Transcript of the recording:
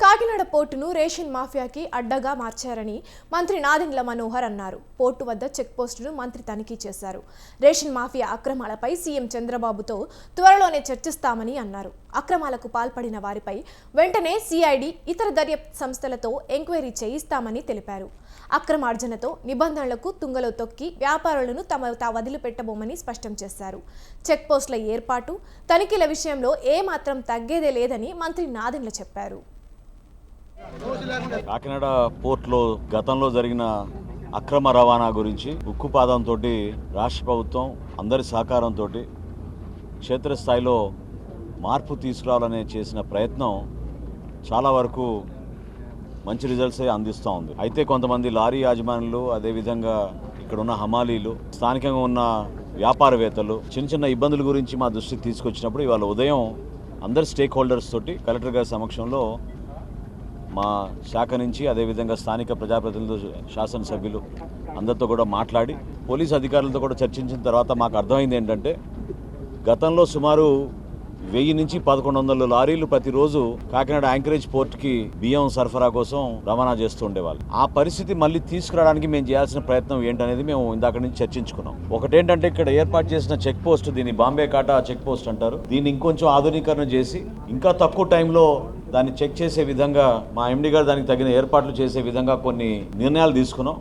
కాకినాడ పోర్టును రేషన్ మాఫియాకి అడ్డగా మార్చారని మంత్రి నాదెండ్ల మనోహర్ అన్నారు. పోర్టు వద్ద చెక్పోస్టును మంత్రి తనిఖీ చేశారు. రేషన్ మాఫియా అక్రమాలపై సీఎం చంద్రబాబుతో త్వరలోనే చర్చిస్తామని అన్నారు. అక్రమాలకు పాల్పడిన వారిపై వెంటనే సిఐడి ఇతర దర్యాప్తు సంస్థలతో ఎంక్వైరీ చేయిస్తామని తెలిపారు. అక్రమార్జనతో నిబంధనలకు తుంగలో తొక్కి వ్యాపారులను తమ తా వదిలిపెట్టబోమని స్పష్టం చేశారు. చెక్పోస్టుల ఏర్పాటు తనిఖీల విషయంలో ఏమాత్రం తగ్గేదే లేదని మంత్రి నాదెండ్ల చెప్పారు. కాకినాడ పోర్ట్లో గతంలో జరిగిన అక్రమ రవాణా గురించి ఉక్కుపాదంతో రాష్ట్ర ప్రభుత్వం అందరి సహకారంతో క్షేత్రస్థాయిలో మార్పు తీసుకురావాలనే చేసిన ప్రయత్నం చాలా వరకు మంచి రిజల్ట్సే అందిస్తూ ఉంది. అయితే కొంతమంది లారీ యాజమానులు అదేవిధంగా ఇక్కడ ఉన్న హమాలీలు స్థానికంగా ఉన్న వ్యాపారవేత్తలు చిన్న చిన్న ఇబ్బందుల గురించి మా దృష్టికి తీసుకొచ్చినప్పుడు ఇవాళ ఉదయం అందరి స్టేక్ హోల్డర్స్ తోటి కలెక్టర్ గారి సమక్షంలో మా శాఖ నుంచి అదేవిధంగా స్థానిక ప్రజాప్రతినిధులు శాసనసభ్యులు అందరితో కూడా మాట్లాడి పోలీస్ అధికారులతో కూడా చర్చించిన తర్వాత మాకు అర్థమైంది ఏంటంటే గతంలో సుమారు వెయ్యి నుంచి పదకొండు వందల లారీలు ప్రతిరోజు కాకినాడ యాంకరేజ్ పోర్ట్కి బియ్యం సరఫరా కోసం రవాణా చేస్తూ ఉండేవాళ్ళు. ఆ పరిస్థితి మళ్ళీ తీసుకురావడానికి మేము చేయాల్సిన ప్రయత్నం ఏంటనేది మేము ఇందాక నుంచి చర్చించుకున్నాం. ఒకటేంటంటే ఇక్కడ ఏర్పాటు చేసిన చెక్ పోస్ట్ దీన్ని బాంబే కాటా చెక్ పోస్ట్ అంటారు. దీన్ని ఇంకొంచెం ఆధునీకరణ చేసి ఇంకా తక్కువ టైంలో దాన్ని చెక్ చేసే విధంగా మా ఎండి గారు దానికి తగిన ఏర్పాట్లు చేసే విధంగా కొన్ని నిర్ణయాలు తీసుకున్నాం.